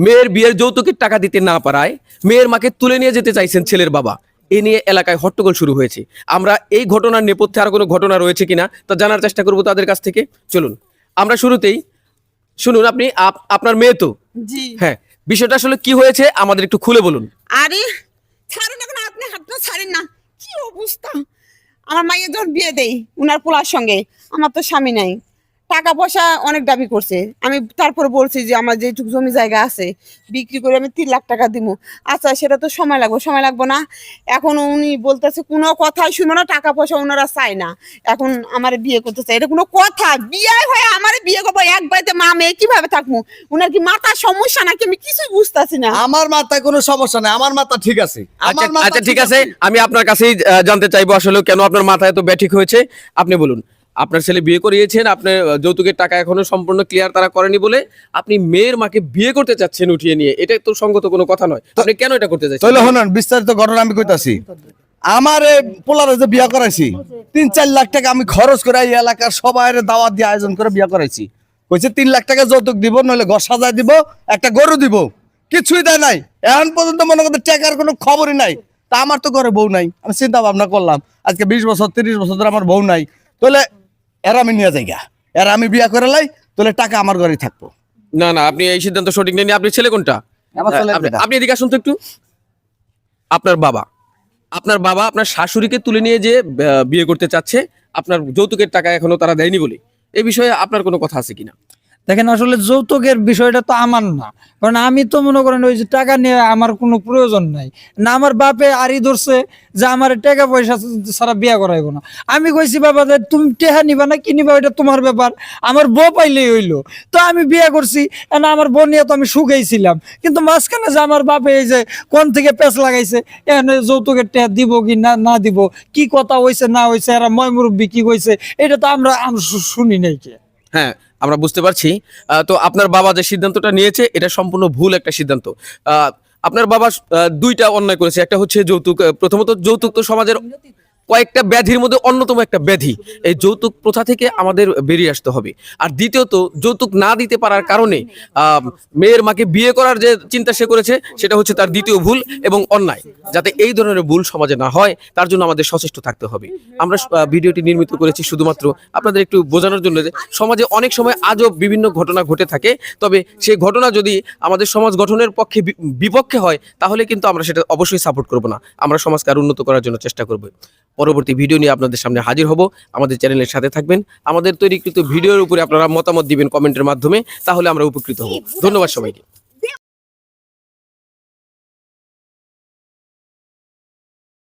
মেয়ের বিয়ের যৌতুকের টাকা দিতে না পারায় মেয়ের মাকে তুলে নিয়ে যেতে চাইছেন ছেলের বাবা। এ নিয়ে এলাকায় হট্টগোল শুরু হয়েছে। আমরা এই ঘটনার নেপথ্যে আর কোনো ঘটনা রয়েছে কিনা তা জানার চেষ্টা করব তাদের কাছ থেকে। চলুন আমরা শুরুতেই শুনুন আপনি আপ- আপনার মেয়ে তো? জি। হ্যাঁ বিষয়টা আসলে কি হয়েছে আমাদের একটু খুলে বলুন। আরে ছাড়েন এখন আপনি হাতটা ছাড়েন না। কি অবস্থা? আমার মাইয়ের যখন বিয়ে দেই উনার পোলার সঙ্গে। আমার তো স্বামী নাই। টাকা পয়সা অনেক দাবি করছে। আমি তারপরে বলছি যে আমার যেটুকু জমি জায়গা আছে বিক্রি করে আমি তিন লাখ টাকা দিব আচ্ছা সেটা তো সময় লাগবে সময় লাগবে না। এখন উনি বলতেছে কোনো কথাই শুনব না টাকা পয়সা ওনারা চায় না। এখন আমার বিয়ে করতে চাই এটা কোনো কথা। বিয়ে হয়ে আমার বিয়ে করব এক বাড়িতে মা মেয়ে কীভাবে থাকব? উনার কি মাথার সমস্যা নাকি? আমি কিছুই বুঝতেছি না। আমার মাথায় কোনো সমস্যা নেই আমার মাথা ঠিক আছে। আচ্ছা আচ্ছা ঠিক আছে। আমি আপনার কাছেই জানতে চাইব আসলে কেন আপনার মাথায় এত ব্যাঠিক হয়েছে। আপনি বলুন। আপনার ছেলে বিয়ে করিয়েছেন আপনার যৌতুকের টাকা এখনও সম্পূর্ণ ক্লিয়ার তারা করেনি বলে আপনি মেয়ের মাকে বিয়ে করতে চাচ্ছেন উঠিয়ে নিয়ে এটা তো সঙ্গত কোনো কথা নয়। আপনি কেন এটা করতে চাইছেন? তাহলে শুনুন বিস্তারিত ঘটনা আমি কইতাছি। আমার এই পোলারে যে বিয়া করাইছি তিন চার লাখ টাকা আমি খরচ করে এই এলাকার সবাই দাওয়াত দিয়ে আয়োজন করে বিয়া করাইছি। কইছে তিন লাখ টাকা যৌতুক দিব নইলে ঘর সাজায় দিব একটা গরু দিব। কিছুই দেয় নাই। এখন পর্যন্ত মনে করতে টাকার কোনো খবরই নাই। তা আমার তো ঘরে বউ নাই। আমি চিন্তা ভাবনা করলাম আজকে বিশ বছর তিরিশ বছর ধরে আমার বউ নাই। তাহলে এরা আমি নিয়ে যাই গা এরা আমি বিয়া করে লাই তাহলে টাকা আমার ঘরেই থাকব। না না আপনি এই সিদ্ধান্ত সঠিক নেন আপনি ছেলে কোনটা? আমার ছেলে আপনি- এদিকে আসুন তো একটু। আপনার বাবা। আপনার বাবা আপনার শাশুড়িকে তুলে নিয়ে যে আহ, বিয়ে করতে চাচ্ছে আপনার যৌতুকের টাকা এখনও তারা দেয়নি বলে। এই বিষয়ে আপনার কোনো কথা আছে কিনা? দেখেন আসলে যৌতুকের বিষয়টা তো আমার না। কারণ আমি তো মনে করেন ওই যে টাকা নিয়ে আমার কোনো প্রয়োজন নাই। না আমার বাপে আড়ি ধরছে যে আমার টাকা পয়সা ছাড়া বিয়া করাইবো না। আমি কইছি, বাবা, যে তুমি টেহা নিবা না, কি নিবা? এটা তোমার ব্যাপার। আমার বউ পাইলেই হইল। তো আমি বিয়ে করছি না আমার বউ নিয়ে তো আমি সুখেইছিলাম কিন্তু মাঝখানে যে আমার বাপে এই যে কোন থেকে পেঁচ লাগাইছে এখানে যৌতুকের টেহা দিব কি না না দিব? কি কথা হইছে, না হইছে? এরা ময় মুরব্বী, কি কইছে? এটা তো আমরা শুনি নাই কে। হ্যাঁ আমরা বুঝতে পারছি। তো আপনার বাবা যে সিদ্ধান্তটা নিয়েছে, এটা সম্পূর্ণ ভুল একটা সিদ্ধান্ত। আপনার বাবা দুইটা অন্যায় করেছে। একটা হচ্ছে যৌতুক প্রথমত যৌতুক তো সমাজের কয়েকটা ব্যাধির মধ্যে অন্যতম একটা ব্যাধি। এই যৌতুক প্রথা থেকে আমাদের বেরিয়ে আসতে হবে। আর দ্বিতীয়ত, যৌতুক না দিতে পারার কারণে মেয়ের মাকে বিয়ে করার যে চিন্তা সে করেছে, সেটা হচ্ছে তার দ্বিতীয় ভুল এবং অন্যায়। যাতে এই ধরনের ভুল সমাজে না হয়, তার জন্য আমাদের সচেষ্ট থাকতে হবে। আমরা ভিডিওটি নির্মিত করেছি শুধুমাত্র আপনাদের একটু বোঝানোর জন্য যে, সমাজে অনেক সময় আজও বিভিন্ন ঘটনা ঘটে থাকে। তবে সেই ঘটনা যদি আমাদের সমাজ গঠনের পক্ষে বিপক্ষে হয়, তাহলে কিন্তু আমরা সেটা অবশ্যই সাপোর্ট করব না। আমরা সমাজকে আর উন্নত করার জন্য চেষ্টা করব। পরবর্তী ভিডিও নিয়ে আপনাদের সামনে হাজির হব। আমাদের চ্যানেলের সাথে থাকবেন। আমাদের তৈরিকৃত ভিডিওর উপরে আপনারা মতামত দিবেন কমেন্টের মাধ্যমে তাহলে আমরা উপকৃত হব। ধন্যবাদ সবাইকে।